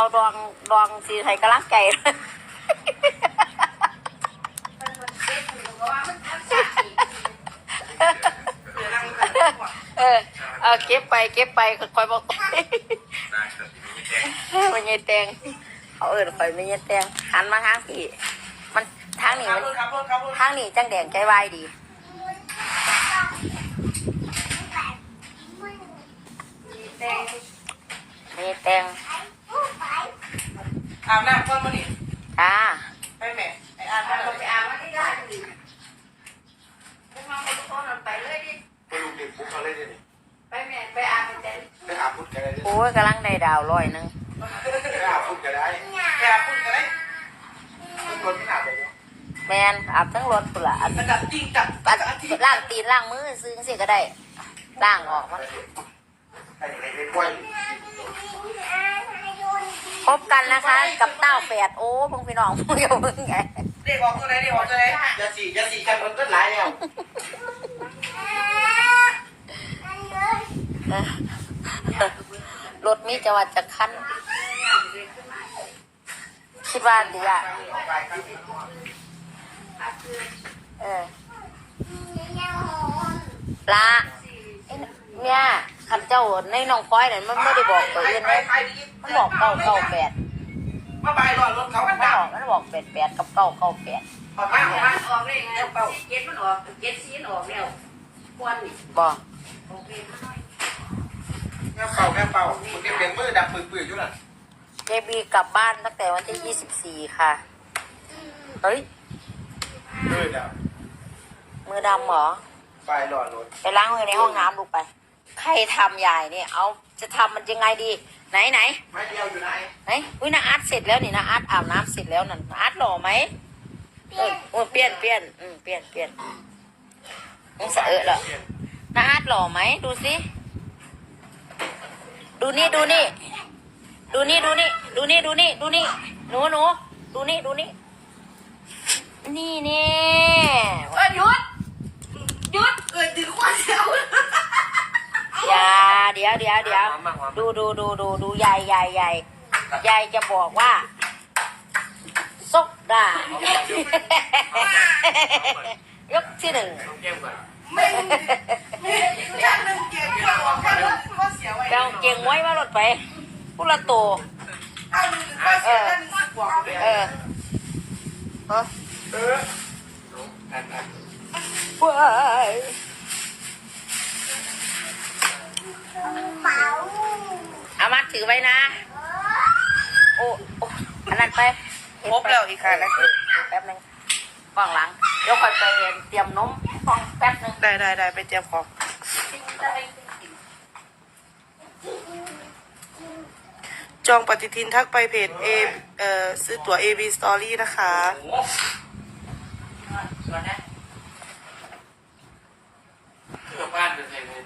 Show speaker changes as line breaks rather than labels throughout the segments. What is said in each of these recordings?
เอาดองดองสีไทยกระลังไก่เออเอาเก็บไปเก็บไปคอยบอกมันยายแตงเอาเอิญคอยไม่ยายแตงหันมาทางพี่มันทางนี้มันทางนี้จังแดงใจวายดี มีแตง
อาบน้ำก่อนมาดิ
จ้า
ไปแม่ไอ้อาบน้ำไปอาบ
ไปลูกเด็กปุ๊บอะไรเนี่ย
ไปแม่ไปอาบแตง
ไปอาบพุทธกันได้
โอ้ ยกำลังได้ดาวร้อยหนึง
ไปอาบพุทธกันได้
ไปอาบพุ่นกันเลย
ทุกคนไม่อาบเลยเนาะ
แมนอาบทั้งรถปุนละอัน
กระดับจริงจับ
อันล่างตีนล่างมือซื้อสิก็ได้ล่างออกมัน
ไอ้ไอ้ไอ้กล้วย
พบกันนะคะ กับเต้าแปดโอ้พงพี่น้องพงเดียวมึงไง
เด็กออกตัวไหนเด็กออกตัวไหน
จะสี่จะสี่กันมันก็หลายแล้ว
เออรถ มีจะว่าจะคั้นคิดว่าดีอะเออปลาเนี่ยขันเจ้าในน้องพ้อยเนั่นมันไม่ได้บอกตัวอื่นเลยมันบอกเก้าเก้าแปด
มัน
บอกมันบอกแปดแปดกับเก้าเก้าแปด
ออกมาออกมา
ออกเลยนะเจ็ดมันออกเจ็ดซีนออกแล้วควน
บอก
โอเค มันน้อย
แม่เป่าแม่เป่าคุณจะเป็นมือดับปืนๆอยู่น่ะ
เจบีกลับบ้านตั้งแต่วันที่ยี่สิบสี่ค่ะ เฮ้ย
มือดับ
มือดำเหรอ
ไฟหลอดรถ
ไปล้างมือในห้องน้ำลูกไป ใครทำยายเนี่ย เอาจะทำมันยังไงดี ไหนไหน
ไม่เดียวอยู่ไหน
ไหนอุ้ยนาอาร์ตเสร็จแล้วนี่นาอาร์ตอาบน้ำเสร็จแล้วนั่นนาอาร์ตหล่อไหมเออเออเปลี่ยนเปลี่ยนอืมเปลี่ยนเปลี่ยนมึงสะเออเหรอนาอาร์ตหล่อไหมดูสิ ดูนี่ดูนี่ ดูนี่ดูนี่ ดูนี่ดูนี่ดูนี่หนูหนูดูนี่ดูนี่ นี่เนี่ย
เออหยุดหยุด
เกิดถึงควันเสียว
อย่าเดี๋ยวเดี๋ยวเดี๋ยวดูดูดูดูดูยายยายยายยายจะบอกว่าซกได้ยกที่หนึ่ง
ไม่ไม่ยันหนึ่งเกียร์ที่เราออกแค่รถก็เสียวไอ้
เราเก่งไว้มารถไปพุละโต
เอาหนึ่งก็เสียวนั่นสิบกว่าเลย
เออฮะ
เอออันอัน
ว้ายเอามาถือไว้นะ โอ้โอ้อันนั้นไป
ครบแล้วอีกค่ะนะ
เออแป๊บนึงกล้องหลัง เดี๋ยวคอยไปเตรียมนมกล้องแป๊บนึง
ได้ได้ได้ไปเตรียมของ จองปฏิทินทักไปเพจเอ่อซื้อตั๋ว AB Story นะคะ
เพื่อบ้านเป็นไงเลย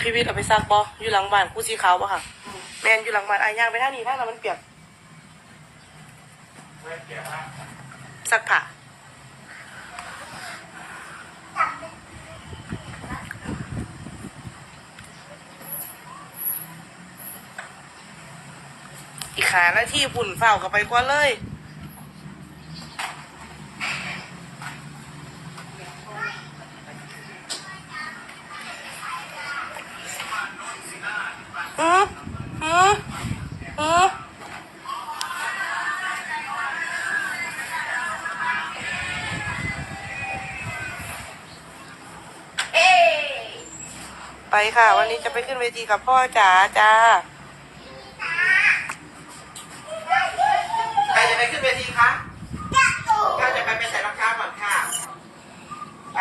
พี่วิทย์เอาไปซักบออยู่หลังบ้านคู่สีขาวปะค่ะ แมนอยู่หลังบ้านอายย่างไปท่างนี้ท่างนั้นมันเปียก
ไม่เกี่ยวว่า
ซักผ้า อีกขาและที่ปุ่นเฝ้ากับไปกว่าเลยอืออืออือ
เอ้ย
ไปค่ะ วันนี้จะไปขึ้นเวทีกับพ่อจ๋าจ้า
คะก็จะไปไปใส่รองเท้าก่อนค่ะ ไป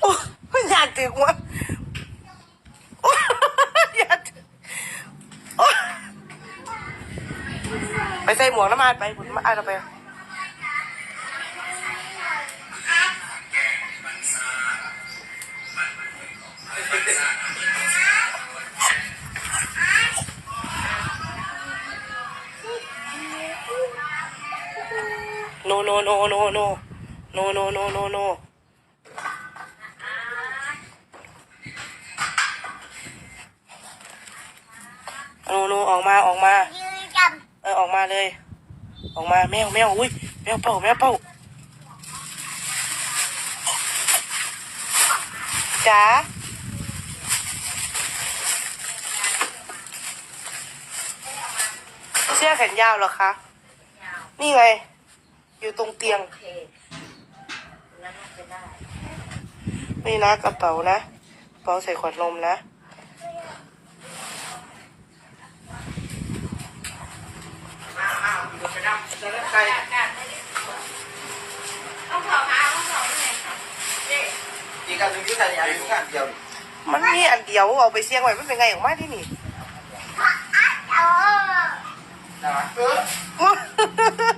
โอ้ยอยาถึงวะโอ้ยอยาถึงโอ้ยไปใส่หมวกน้ำมันไปบุญมาอ่านเอาไป no no no no no no no no no no โนโนออกมาออกมา เออออกมาเลย ออกมาแมวแมวอุ้ยแมวเป่าแมวเป่าจ๋า สื้อแขนยาวเหรอคะ นี่ไง อยู่ตรงเตียง
โอเคนั่นจะได้
นี่นะกระเป๋านะกระเป๋าใส่ขวดนมนะ
อ้าวอ้าวอยู่ไปนั่งจะเล่น
ต้องสอบหาต้องสอบที่ไหนเจ๊
อีกการหนึ่งที่ใส่ยาอยู่กันเดียว
มันมีอันเดียวเอาไปเสี่ยงไว้มันเป็นไงออกมาที่นี่
哪个啊哈哈哈